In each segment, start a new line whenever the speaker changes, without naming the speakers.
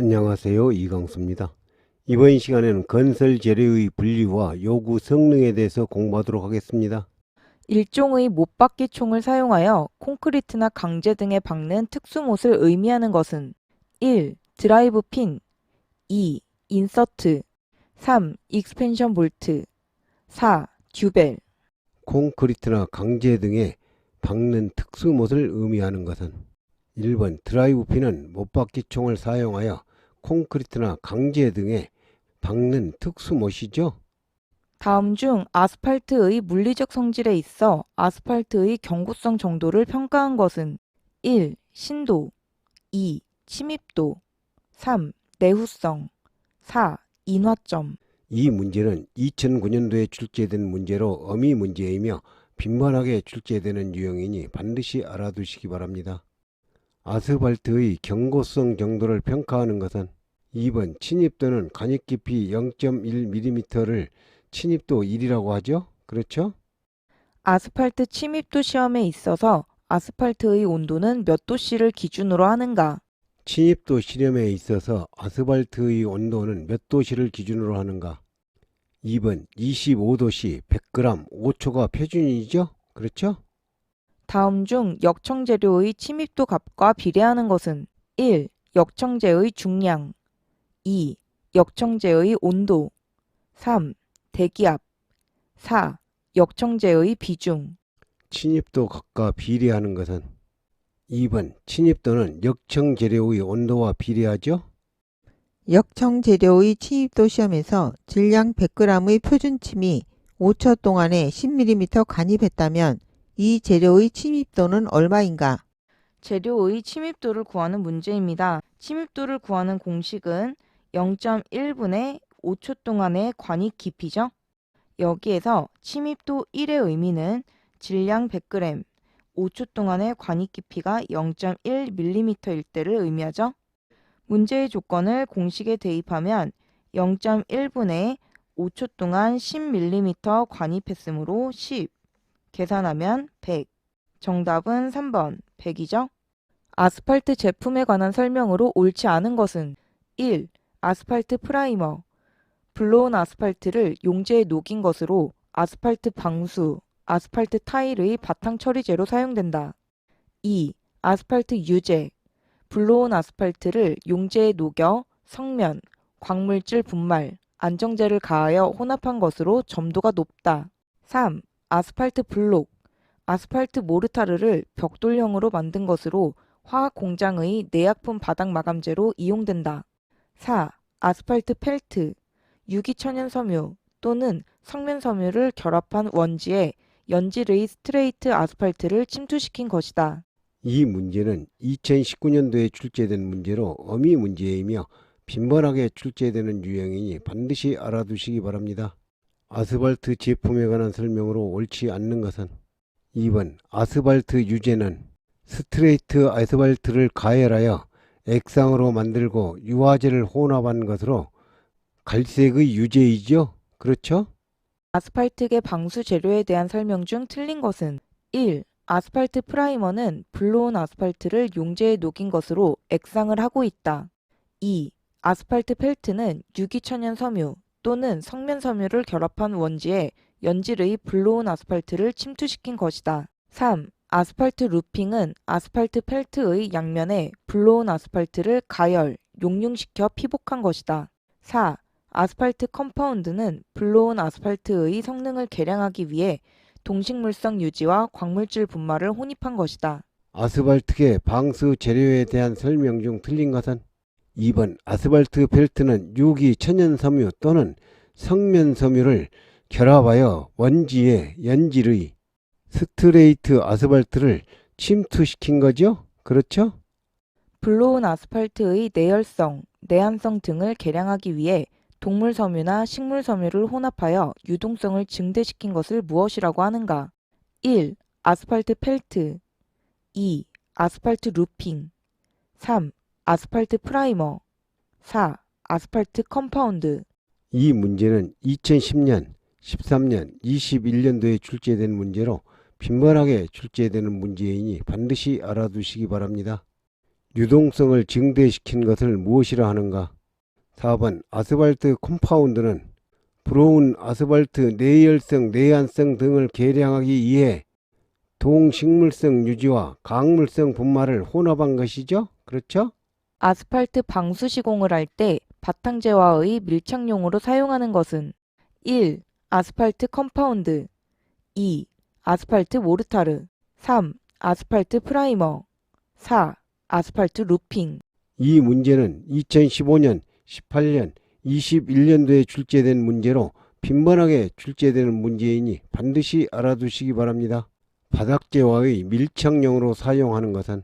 안녕하세요. 이강수입니다. 이번 시간에는 건설 재료의 분류와 요구 성능에 대해서 공부하도록 하겠습니다.
일종의 못박기 총을 사용하여 콘크리트나 강제 등에 박는 특수못을 의미하는 것은 1. 드라이브 핀 2. 인서트 3. 익스펜션 볼트 4. 듀벨
콘크리트나 강제 등에 박는 특수못을 의미하는 것은 1번 드라이브 핀은 못박기 총을 사용하여 콘크리트나 강제 등에 박는 특수못이죠.
다음 중 아스팔트의 물리적 성질에 있어 아스팔트의 견고성 정도를 평가한 것은 1. 신도 2. 침입도 3. 내후성 4. 인화점
이 문제는 2009년도에 출제된 문제로 어미 문제이며 빈번하게 출제되는 유형이니 반드시 알아두시기 바랍니다. 아스팔트의 경고성 정도를 평가하는 것은 2번 침입도는 관입 깊이 0.1mm를 침입도 1이라고 하죠? 그렇죠?
아스팔트 침입도 시험에 있어서 아스팔트의 온도는 몇 도씨를 기준으로 하는가?
침입도 실험에 있어서 아스팔트의 온도는 몇 도씨를 기준으로 하는가? 2번 25도씨 100g 5초가 표준이죠? 그렇죠?
다음 중 역청 재료의 침입도 값과 비례하는 것은 1. 역청재의 중량 2. 역청재의 온도 3. 대기압 4. 역청재의 비중
침입도 값과 비례하는 것은 2번 침입도는 역청 재료의 온도와 비례하죠?
역청 재료의 침입도 시험에서 질량 100g의 표준침이 5초 동안에 10mm 관입했다면 이 재료의 침입도는 얼마인가?
재료의 침입도를 구하는 문제입니다. 침입도를 구하는 공식은 0.1분의 5초 동안의 관입 깊이죠. 여기에서 침입도 1의 의미는 질량 100g, 5초 동안의 관입 깊이가 0.1mm일 때를 의미하죠. 문제의 조건을 공식에 대입하면 0.1분의 5초 동안 10mm 관입했으므로 10, 계산하면 100. 정답은 3번 100이죠. 아스팔트 제품에 관한 설명으로 옳지 않은 것은 1. 아스팔트 프라이머 블로온 아스팔트를 용제에 녹인 것으로 아스팔트 방수, 아스팔트 타일의 바탕 처리제로 사용된다. 2. 아스팔트 유제 블로온 아스팔트를 용제에 녹여 성면, 광물질 분말, 안정제를 가하여 혼합한 것으로 점도가 높다. 3. 아스팔트 블록 아스팔트 모르타르를 벽돌형으로 만든 것으로 화학 공장의 내약품 바닥 마감제로 이용된다. 4. 아스팔트 펠트 유기천연 섬유 또는 성면 섬유를 결합한 원지에 연질의 스트레이트 아스팔트를 침투시킨 것이다.
이 문제는 2019년도에 출제된 문제로 어미 문제이며 빈번하게 출제되는 유형이니 반드시 알아두시기 바랍니다. 아스팔트 제품에 관한 설명으로 옳지 않는 것은 2번 아스팔트 유제는 스트레이트 아스팔트를 가열하여 액상으로 만들고 유화제를 혼합한 것으로 갈색의 유제이죠? 그렇죠?
아스팔트계 방수 재료에 대한 설명 중 틀린 것은 1. 아스팔트 프라이머는 블로온 아스팔트를 용제에 녹인 것으로 액상을 하고 있다. 2. 아스팔트 펠트는 유기천연 섬유 또는 성면 섬유를 결합한 원지에 연질의 블로온 아스팔트를 침투시킨 것이다. 3. 아스팔트 루핑은 아스팔트 펠트의 양면에 블로온 아스팔트를 가열, 용융시켜 피복한 것이다. 4. 아스팔트 컴파운드는 블로온 아스팔트의 성능을 개량하기 위해 동식물성 유지와 광물질 분말을 혼입한 것이다.
아스팔트계 방수 재료에 대한 설명 중 틀린 것은 2번 아스팔트 펠트는 유기 천연 섬유 또는 성면 섬유를 결합하여 원지에 연질의 스트레이트 아스팔트를 침투시킨 거죠? 그렇죠?
블로온 아스팔트의 내열성, 내한성 등을 개량하기 위해 동물 섬유나 식물 섬유를 혼합하여 유동성을 증대시킨 것을 무엇이라고 하는가? 1. 아스팔트 펠트 2. 아스팔트 루핑 3. 아스팔트 프라이머 4. 아스팔트 컴파운드
이 문제는 2010년, 13년, 21년도에 출제된 문제로 빈번하게 출제되는 문제이니 반드시 알아두시기 바랍니다. 유동성을 증대시킨 것을 무엇이라 하는가? 4번 아스팔트 컴파운드는 브로운 아스팔트 내열성, 내한성 등을 계량하기 위해 동식물성 유지와 강물성 분말을 혼합한 것이죠? 그렇죠?
아스팔트 방수 시공을 할 때 바탕재와의 밀착용으로 사용하는 것은 1. 아스팔트 컴파운드 2. 아스팔트 모르타르 3. 아스팔트 프라이머 4. 아스팔트 루핑
이 문제는 2015년, 18년, 21년도에 출제된 문제로 빈번하게 출제되는 문제이니 반드시 알아두시기 바랍니다. 바닥재와의 밀착용으로 사용하는 것은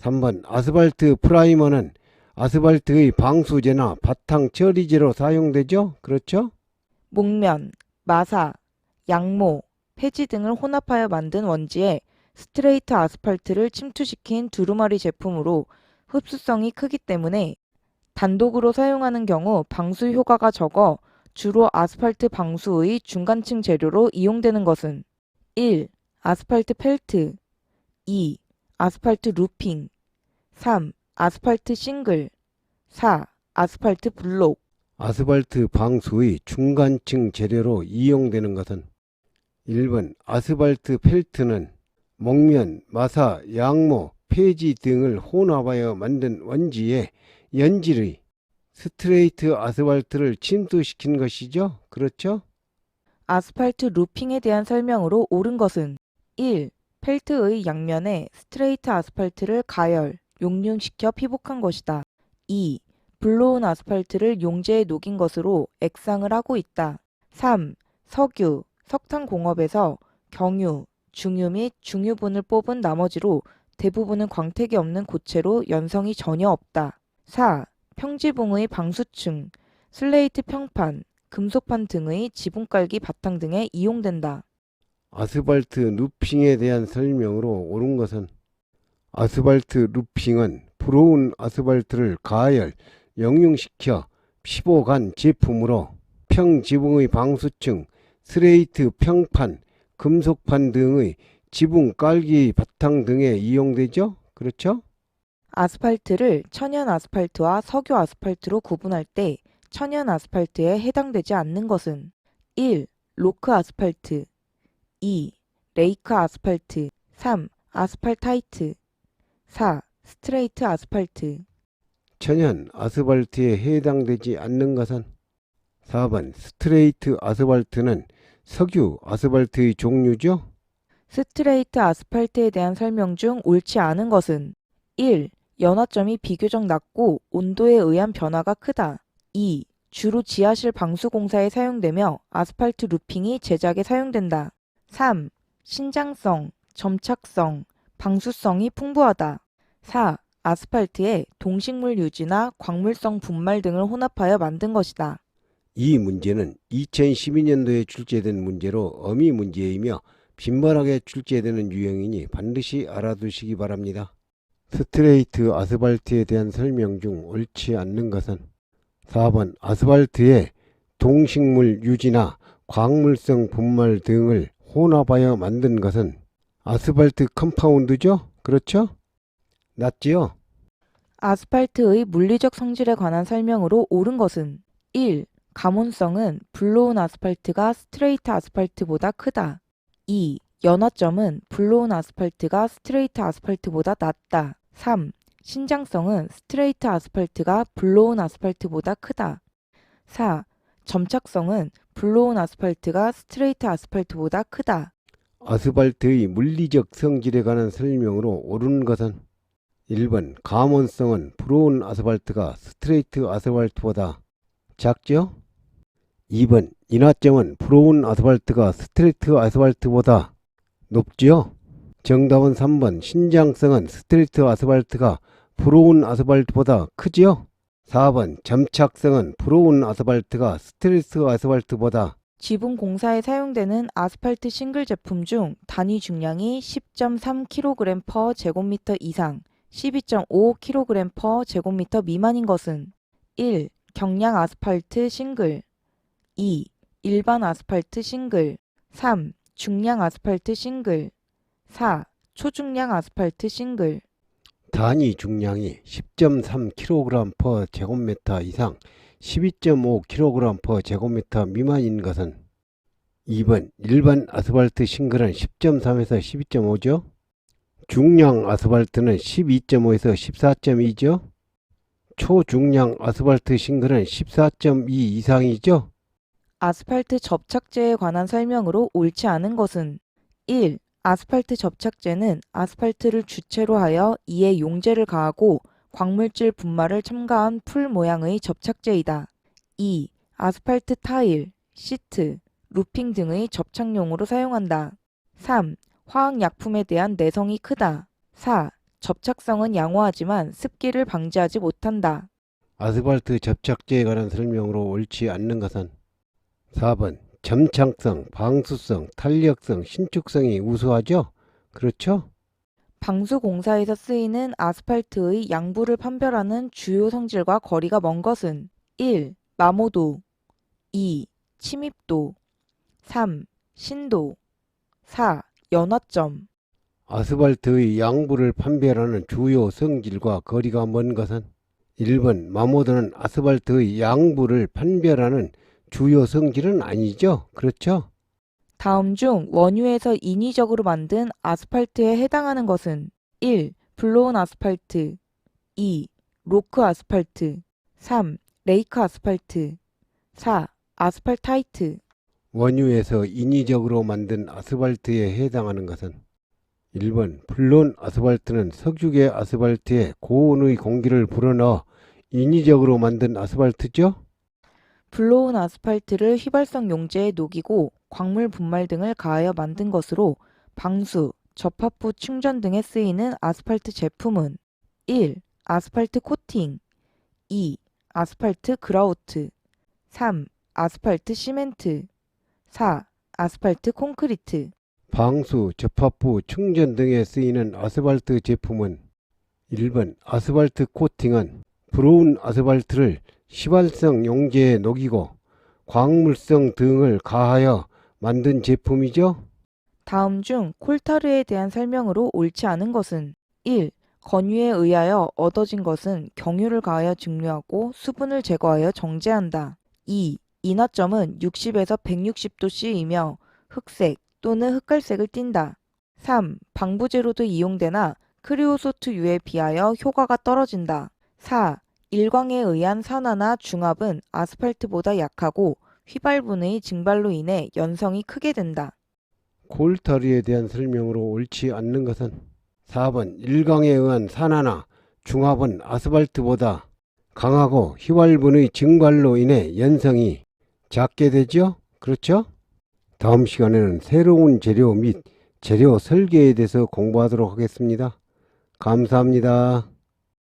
3번 아스팔트 프라이머는 아스팔트의 방수제나 바탕 처리제로 사용되죠? 그렇죠?
목면, 마사, 양모, 폐지 등을 혼합하여 만든 원지에 스트레이트 아스팔트를 침투시킨 두루마리 제품으로 흡수성이 크기 때문에 단독으로 사용하는 경우 방수 효과가 적어 주로 아스팔트 방수의 중간층 재료로 이용되는 것은 1. 아스팔트 펠트 2. 아스팔트 루핑 3. 아스팔트 싱글 4. 아스팔트 블록
아스팔트 방수의 중간층 재료로 이용되는 것은 1번 아스팔트 펠트는 목면, 마사, 양모, 폐지 등을 혼합하여 만든 원지에 연질의 스트레이트 아스팔트를 침투시킨 것이죠. 그렇죠?
아스팔트 루핑에 대한 설명으로 옳은 것은 1. 펠트의 양면에 스트레이트 아스팔트를 가열, 용융시켜 피복한 것이다. 2. 블로운 아스팔트를 용제에 녹인 것으로 액상을 하고 있다. 3. 석유, 석탄 공업에서 경유, 중유 및 중유분을 뽑은 나머지로 대부분은 광택이 없는 고체로 연성이 전혀 없다. 4. 평지붕의 방수층, 슬레이트 평판, 금속판 등의 지붕 깔기 바탕 등에 이용된다.
아스팔트 루핑에 대한 설명으로 옳은 것은 아스팔트 루핑은 브로운 아스팔트를 가열, 영융시켜 피복한 제품으로 평지붕의 방수층, 스레이트 평판, 금속판 등의 지붕 깔기 바탕 등에 이용되죠? 그렇죠?
아스팔트를 천연 아스팔트와 석유 아스팔트로 구분할 때 천연 아스팔트에 해당되지 않는 것은 1. 로크 아스팔트 2. 레이크 아스팔트 3. 아스팔타이트 4. 스트레이트 아스팔트
천연 아스팔트에 해당되지 않는 것은 4번 스트레이트 아스팔트는 석유 아스팔트의 종류죠?
스트레이트 아스팔트에 대한 설명 중 옳지 않은 것은 1. 연화점이 비교적 낮고 온도에 의한 변화가 크다. 2. 주로 지하실 방수 공사에 사용되며 아스팔트 루핑이 제작에 사용된다. 3. 신장성, 점착성, 방수성이 풍부하다. 4. 아스팔트에 동식물 유지나 광물성 분말 등을 혼합하여 만든 것이다.
이 문제는 2012년도에 출제된 문제로 어미 문제이며 빈번하게 출제되는 유형이니 반드시 알아두시기 바랍니다. 스트레이트 아스팔트에 대한 설명 중 옳지 않는 것은 4번 아스팔트에 동식물 유지나 광물성 분말 등을 혼합하여 만든 것은 아스팔트 컴파운드죠? 그렇죠? 맞지요?
아스팔트의 물리적 성질에 관한 설명으로 옳은 것은 1. 가몬성은 블로운 아스팔트가 스트레이트 아스팔트보다 크다. 2. 연화점은 블로운 아스팔트가 스트레이트 아스팔트보다 낮다. 3. 신장성은 스트레이트 아스팔트가 블로운 아스팔트보다 크다. 4. 점착성은 블로운 아스팔트가 스트레이트 아스팔트보다 크다.
아스팔트의 물리적 성질에 관한 설명으로 옳은 것은 1번 가몬성은 브로운 아스팔트가 스트레이트 아스팔트보다 작죠? 2번 인화점은 브로운 아스팔트가 스트레이트 아스팔트보다 높죠? 정답은 3번 신장성은 스트레이트 아스팔트가 브로운 아스팔트보다 크지요? 4번 점착성은 브로운 아스팔트가 스트레이트 아스팔트보다
지붕 공사에 사용되는 아스팔트 싱글 제품 중 단위 중량이 10.3kg per 제곱미터 이상, 12.5kg per 제곱미터 미만인 것은 1. 경량 아스팔트 싱글 2. 일반 아스팔트 싱글 3. 중량 아스팔트 싱글 4. 초중량 아스팔트 싱글
단위 중량이 10.3kg per 제곱미터 이상 12.5kg per 제곱미터 미만인 것은 2번 일반 아스팔트 싱글은 10.3에서 12.5죠. 중량 아스팔트는 12.5에서 14.2죠. 초중량 아스팔트 싱글은 14.2 이상이죠.
아스팔트 접착제에 관한 설명으로 옳지 않은 것은 1. 아스팔트 접착제는 아스팔트를 주체로 하여 이에 용제를 가하고 광물질 분말을 첨가한 풀 모양의 접착제이다. 2. 아스팔트 타일, 시트, 루핑 등의 접착용으로 사용한다. 3. 화학약품에 대한 내성이 크다. 4. 접착성은 양호하지만 습기를 방지하지 못한다.
아스팔트 접착제에 관한 설명으로 옳지 않는 것은 4번 점착성, 방수성, 탄력성, 신축성이 우수하죠? 그렇죠?
방수 공사에서 쓰이는 아스팔트의 양부를 판별하는 주요 성질과 거리가 먼 것은 1. 마모도 2. 침입도 3. 신도 4. 연화점
아스팔트의 양부를 판별하는 주요 성질과 거리가 먼 것은 1번 마모드는 아스팔트의 양부를 판별하는 주요 성질은 아니죠? 그렇죠?
다음 중 원유에서 인위적으로 만든 아스팔트에 해당하는 것은 1. 블로운 아스팔트 2. 로크 아스팔트 3. 레이크 아스팔트 4. 아스팔타이트
원유에서 인위적으로 만든 아스팔트에 해당하는 것은 1번 플론 아스팔트는 석유계 아스팔트에 고온의 공기를 불어넣어 인위적으로 만든 아스팔트죠?
블로운 아스팔트를 휘발성 용제에 녹이고 광물 분말 등을 가하여 만든 것으로 방수, 접합부 충전 등에 쓰이는 아스팔트 제품은 1. 아스팔트 코팅 2. 아스팔트 그라우트 3. 아스팔트 시멘트 4. 아스팔트 콘크리트
방수, 접합부, 충전 등에 쓰이는 아스팔트 제품은 1번 아스팔트 코팅은 브로운 아스팔트를 시발성 용제에 녹이고 광물성 등을 가하여 만든 제품이죠.
다음 중 콜타르에 대한 설명으로 옳지 않은 것은 1. 건유에 의하여 얻어진 것은 경유를 가하여 증류하고 수분을 제거하여 정제한다. 2. 인화점은 60에서 160도씨이며 흑색 또는 흑갈색을 띈다. 3. 방부제로도 이용되나 크리오소트유에 비하여 효과가 떨어진다. 4. 일광에 의한 산화나 중압은 아스팔트보다 약하고 휘발분의 증발로 인해 연성이 크게 된다.
콜타리에 대한 설명으로 옳지 않는 것은 4번 일광에 의한 산화나 중압은 아스팔트보다 강하고 휘발분의 증발로 인해 연성이 작게 되죠? 그렇죠? 다음 시간에는 새로운 재료 및 재료 설계에 대해서 공부하도록 하겠습니다. 감사합니다.